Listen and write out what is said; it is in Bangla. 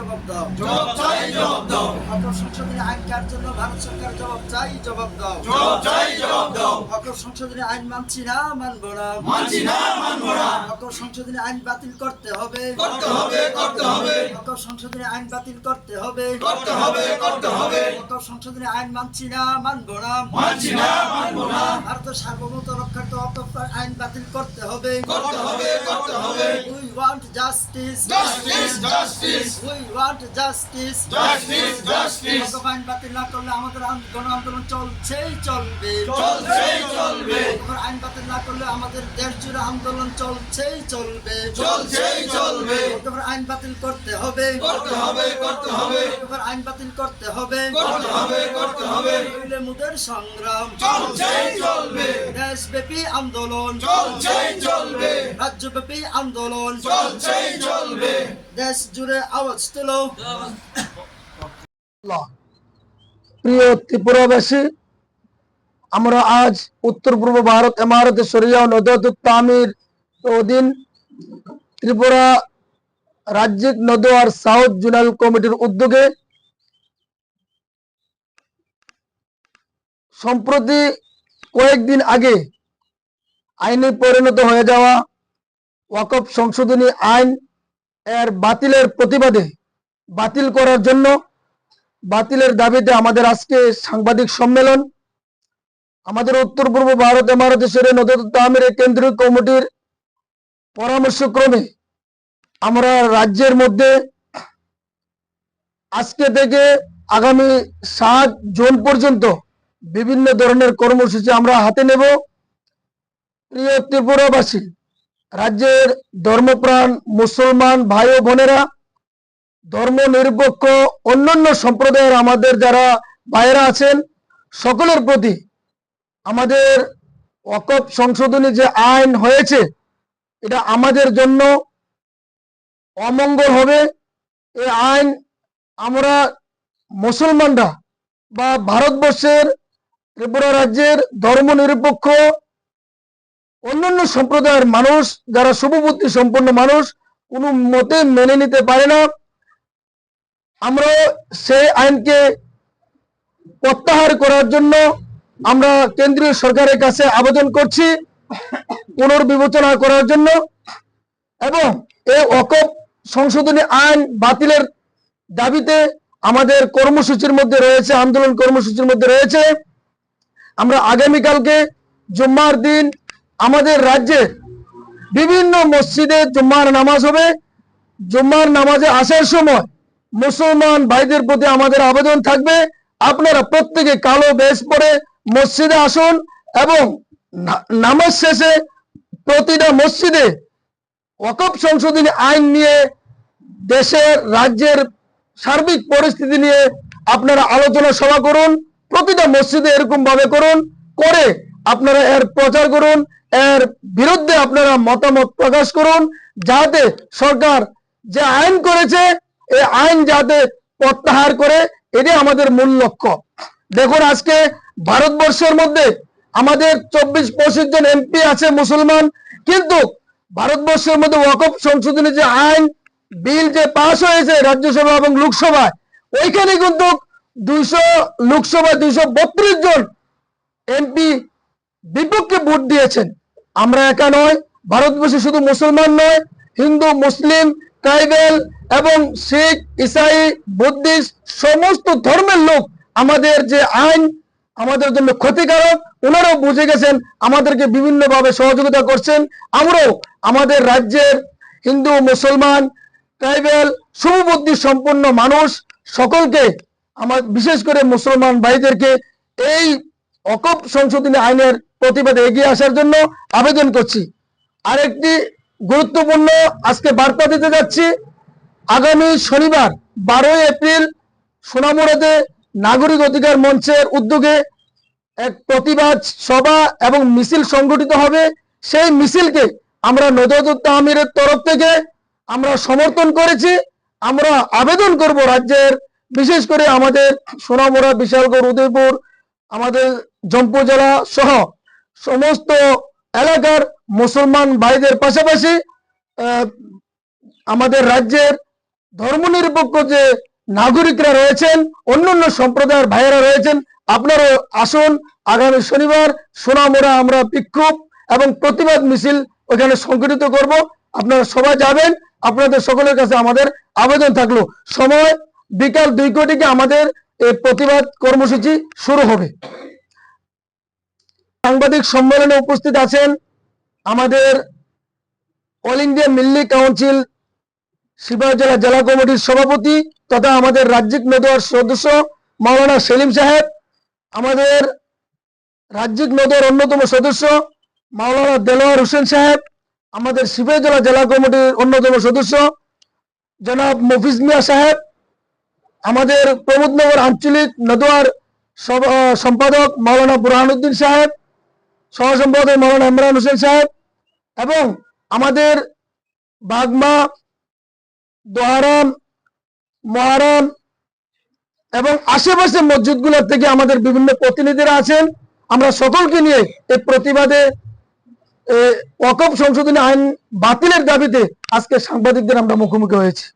জবাব দাও। জবাব চাই জবাব দাও। অকপ সংশোধনী আইন কার জন্য ভারত সরকার জবাব চাই জবাব দাও। জবাব চাই জবাব দাও। অকপ সংশোধনী আইন মানছি না মানব না। মানছি না মানবো না। অকপ সংশোধনী আইন বাতিল করতে হবে। করতে হবে করতে হবে। অকপ সংশোধনী আইন বাতিল করতে হবে। করতে হবে করতে হবে। সংশোধনী আইন মানছি না মানব না। মানছি না মানবো না। ভারতের সার্বভৌমত্ব রক্ষার্থে অকপ আইন বাতিল করতে হবে। করতে হবে করতে হবে। We want justice justice justice we want justice justice justice আইন বাতিল না করলে আমাদের গণ আন্দোলন চলছেই চলবে। চলছেই চলবে। আইন বাতিল না করলে আমাদের দেশ জুড়ে আন্দোলন চলছেই চলবে। চলছেই চলবে। অকপ আইন বাতিল করতে হবে। করতে হবে করতে হবে। অকপ আইন বাতিল করতে হবে। করতে হবে করতে হবে। মুদের সংগ্রাম। চলছেই চলবে। দেশব্যাপী আন্দোলন। চলছেই চলবে। রাজ্যব্যাপী আন্দোলন। চলছেই চলবে। দেশ জুড়ে আওয়াজ তুলো প্রিয় ত্রিপুরাবাসী আমরা আজ উত্তর পূর্ব ভারত এমারতে সরিয়া নদত তামির অধীন ত্রিপুরা রাজ্যিক সাউথ জোনাল কমিটির উদ্যোগে সম্প্রতি কয়েকদিন আগে আইনে পরিণত হয়ে যাওয়া ওয়াকফ সংশোধনী আইন এর বাতিলের প্রতিবাদে বাতিল করার জন্য বাতিলের দাবিতে আমাদের আজকে সাংবাদিক সম্মেলন। আমাদের উত্তর পূর্ব ভারত এমারতেশ্বরে নদত তামির কেন্দ্রীয় কমিটির পরামর্শক্রমে আমরা রাজ্যের মধ্যে আজকে থেকে আগামী সাত জুন পর্যন্ত বিভিন্ন ধরনের কর্মসূচি আমরা হাতে নেব। প্রিয় ত্রিপুরাবাসী রাজ্যের ধর্মপ্রাণ মুসলমান ভাই ও বোনেরা, ধর্ম নিরপেক্ষ অন্যান্য সম্প্রদায়ের আমাদের যারা ভাইয়েরা আছেন, সকলের প্রতি আমাদের অকপ সংশোধনী যে আইন হয়েছে, এটা আমাদের জন্য অমঙ্গল হবে। এই আইন আমরা মুসলমানরা বা ভারতবর্ষের ত্রিপুরা রাজ্যের ধর্ম নিরপেক্ষ অন্যান্য সম্প্রদায়ের মানুষ, যারা শুভবুদ্ধি সম্পন্ন মানুষ, কোনো মতে মেনে নিতে পারে না। আমরা সেই আইনকে প্রত্যাহার করার জন্য আমরা কেন্দ্রীয় সরকারের কাছে আবেদন করছি পুনর্বিবেচনা করার জন্য এবং এই অকপ সংশোধনী আইন বাতিলের দাবিতে আমাদের কর্মসূচির মধ্যে রয়েছে, আন্দোলন কর্মসূচির মধ্যে রয়েছে। আমরা আগামীকালকে জুম্মার দিন আমাদের রাজ্যে বিভিন্ন মসজিদে জুম্মার নামাজ হবে। জুম্মার নামাজে আসার সময় মুসলমান ভাইদের প্রতি আমাদের আবেদন থাকবে। আপনারা প্রত্যেকে কালো বেশ পরে মসজিদে আসুন এবং নামাজ শেষে প্রতিটা মসজিদে ওয়াকফ সংশোধনী আইন নিয়ে দেশের, রাজ্যের সার্বিক পরিস্থিতি নিয়ে আপনারা আলোচনা সভা করুন। প্রতিটা মসজিদে এরকম ভাবে করুন। করে আপনারা এর প্রচার করুন। এর বিরুদ্ধে আপনারা মতামত প্রকাশ করুন যাতে সরকার যে আইন করেছে, এই আইন যাতে প্রত্যাহার করে, এটাই আমাদের মূল লক্ষ্য। দেখুন, আজকে ভারতবর্ষের মধ্যে আমাদের চব্বিশ পঁচিশ জন এমপি আছে মুসলমান, কিন্তু ভারতবর্ষের মধ্যে ওয়াকফ সংশোধনী যে আইন, বিল যে পাশ হয়েছে রাজ্যসভা এবং লোকসভায়, ওইখানে কিন্তু দুইশো, লোকসভায় দুইশো বত্রিশ জন এমপি বিপক্ষে ভোট দিয়েছেন। আমরা একা নয়, ভারতবর্ষে শুধু মুসলমান নয়, হিন্দু, মুসলিম, ট্রাইবেল এবং শিখ, ইসাই, বুদ্ধিস্ট, সমস্ত ধর্মের লোক আমাদের যে আইন, আমাদের জন্য ক্ষতিকারক, ওনারাও বুঝে গেছেন, আমাদেরকে বিভিন্ন ভাবে সহযোগিতা করছেন। আমরাও আমাদের রাজ্যের হিন্দু, মুসলমান, ট্রাইবেল শুভবুদ্ধি সম্পন্ন মানুষ, সকলকে, আমার বিশেষ করে মুসলমান ভাইদেরকে, এই অকপ সংশোধনী আইনের প্রতিবাদে এগিয়ে আসার জন্য আবেদন করছি। আরেকটি গুরুত্বপূর্ণ আজকে বার্তা দিতে যাচ্ছি, আগামী শনিবার বারোই এপ্রিল সোনামুড়াতে নাগরিক অধিকার মঞ্চের উদ্যোগে এক প্রতিবাদ সভা এবং মিছিল সংগঠিত হবে। সেই মিছিলকে আমরা নজরুল তাহমিরের তরফ থেকে আমরা সমর্থন করেছি। আমরা আবেদন করব রাজ্যের, বিশেষ করে আমাদের সোনামুড়া, বিশালগড়, উদয়পুর আমাদের জম্পু জেলা সহ সমস্ত এলাকার মুসলমান ভাইদের পাশাপাশি আমাদের রাজ্যের ধর্মনিরপেক্ষ যে নাগরিকরা রয়েছেন, অন্যান্য সম্প্রদায়ের ভাইয়েরা রয়েছেন আপনারও আসুন, আগামী শনিবার সোনামুড়া আমরা বিক্ষোভ এবং প্রতিবাদ মিছিল ওখানে সংগঠিত করব। আপনারা সবাই যাবেন, আপনাদের সকলের কাছে আমাদের আবেদন থাকল। সময় বিকাল দুই কোটিকে আমাদের এই প্রতিবাদ কর্মসূচি শুরু হবে। সাংবাদিক সম্মেলনে উপস্থিত আছেন আমাদের All India Milli council Sheohar জেলা কমিটির সভাপতি তথা আমাদের রাজ্যিক নদোয়ার সদস্য মাওলানা সেলিম সাহেব, আমাদের রাজ্যিক নদোয়ার অন্যতম সদস্য মাওলানা দেলোয়ার হোসেন সাহেব, আমাদের শিবহর জেলা জেলা কমিটির অন্যতম সদস্য জনাব মফিজ মিয়া সাহেব আমাদের প্রমোদনগর আঞ্চলিক নদোয়ার সম্পাদক মাওলানা বুরহানুদ্দিন সাহেব, সহ সম্পাদক মাওলানা ইমরান হোসেন সাহেব এবং আমাদের বাগমা দোহারাম মহারাম এবং আশেপাশের মসজিদগুলোর থেকে আমাদের বিভিন্ন প্রতিনিধিরা আছেন। আমরা সকলকে নিয়ে এই প্রতিবাদে ওয়াকফ সংশোধনী আইন বাতিলের দাবিতে আজকে সাংবাদিকদের আমরা মুখোমুখি হয়েছি।